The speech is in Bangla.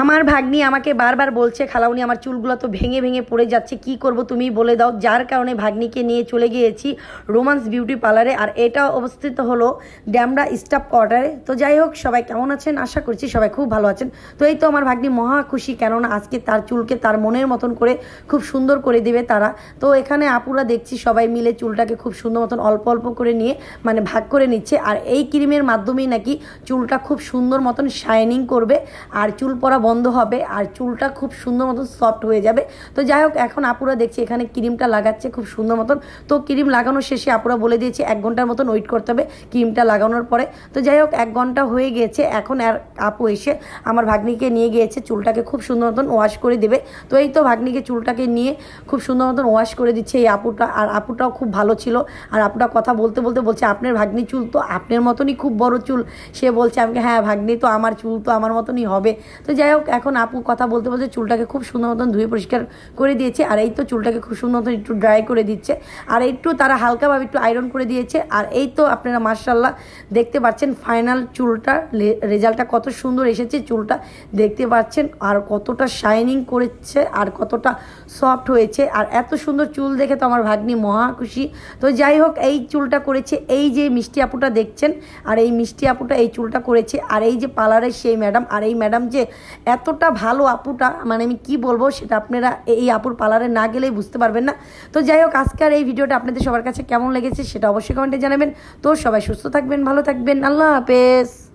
আমার ভাগ্নি আমাকে বারবার বলছে খালাউনি আমার চুলগুলো তো ভেঙে ভেঙে পড়ে যাচ্ছে, কি করব তুমি বলে দাও। যার কারণে ভাগ্নিকে নিয়ে চলে গিয়েছি রোমান্স বিউটি পার্লারে। আর এটা অবস্থিত হলো ড্যামরা স্টাফ কোয়ার্টারে। তো যাই হোক, সবাই কেমন আছেন? আশা করছি সবাই খুব ভালো আছেন। তো এই তো আমার ভাগ্নি মহা খুশি, কেননা আজকে তার চুলকে তার মনের মতন করে খুব সুন্দর করে দিবে তারা। তো এখানে আপুরা দেখছি সবাই মিলে চুলটাকে খুব সুন্দর মতন অল্প অল্প করে নিয়ে মানে ভাগ করে নিচ্ছে। আর এই ক্রিমের মাধ্যমেই নাকি চুলটা খুব সুন্দর মতন শাইনিং করবে। আর চুল পড়া বন্ধ হবে আর চুলটা খুব সুন্দর মতন সফট হয়ে যাবে। তো যাই হোক, এখন আপুরা দেখছি এখানে ক্রিমটা লাগাচ্ছে খুব সুন্দর মতন। তো ক্রিম লাগানোর শেষে আপুরা বলে দিয়েছে, এক ঘণ্টার মতন ওয়েট করতে হবে ক্রিমটা লাগানোর পরে। তো যাই হোক, এক ঘণ্টা হয়ে গিয়েছে এখন আর আপু এসে আমার ভাগ্নিকে নিয়ে গিয়েছে, চুলটাকে খুব সুন্দর মতন ওয়াশ করে দেবে। তো এই তো ভাগ্নিকে চুলটাকে নিয়ে খুব সুন্দর মতন ওয়াশ করে দিচ্ছে এই আপুটা, আর আপুটাও খুব ভালো ছিল। আর আপুটা কথা বলতে বলতে বলছে, আপনার ভাগ্নি চুল তো আপনার মতনই খুব বড় চুল। সে বলছে, আমাকে হ্যাঁ ভাগ্নি তো আমার চুল তো আমার মতনই হবে। তো যাই হোক এখন আপু কথা বলতে বলতে চুলটাকে খুব সুন্দর মতন ধুয়ে পরিষ্কার করে দিয়েছে, আর এই তো চুলটাকে খুব সুন্দর মতন একটু ড্রাই করে দিচ্ছে, আর একটু তারা হালকাভাবে একটু আয়রন করে দিয়েছে, আর এই তো আপনারা মার্শাল্লাহ দেখতে পাচ্ছেন ফাইনাল চুলটা রেজাল্টটা কত সুন্দর এসেছে চুলটা, দেখতে পাচ্ছেন, আর কতটা শাইনিং করেছে, আর কতটা সফট হয়েছে, আর এত সুন্দর চুল দেখে তো আমার ভাগ্নি মহা খুশি। তো যাই হোক এই চুলটা করেছে, এই যে মিষ্টি আপুটা দেখছেন, আর এই মিষ্টি আপুটা এই চুলটা করেছে, আর এই যে পার্লারের সেই ম্যাডাম আর এই ম্যাডাম যে এতটা ভালো আপুটা মানে আমি কি বলব সেটা আপনারা এই আপুর পার্লারে না গেলেই বুঝতে পারবেন না। তো যাই হোক আজকের এই ভিডিওটা আপনাদের সবার কাছে কেমন লেগেছে সেটা অবশ্যই কমেন্টে জানাবেন। তো সবাই সুস্থ থাকবেন, ভালো থাকবেন, আল্লাহ হাফেজ।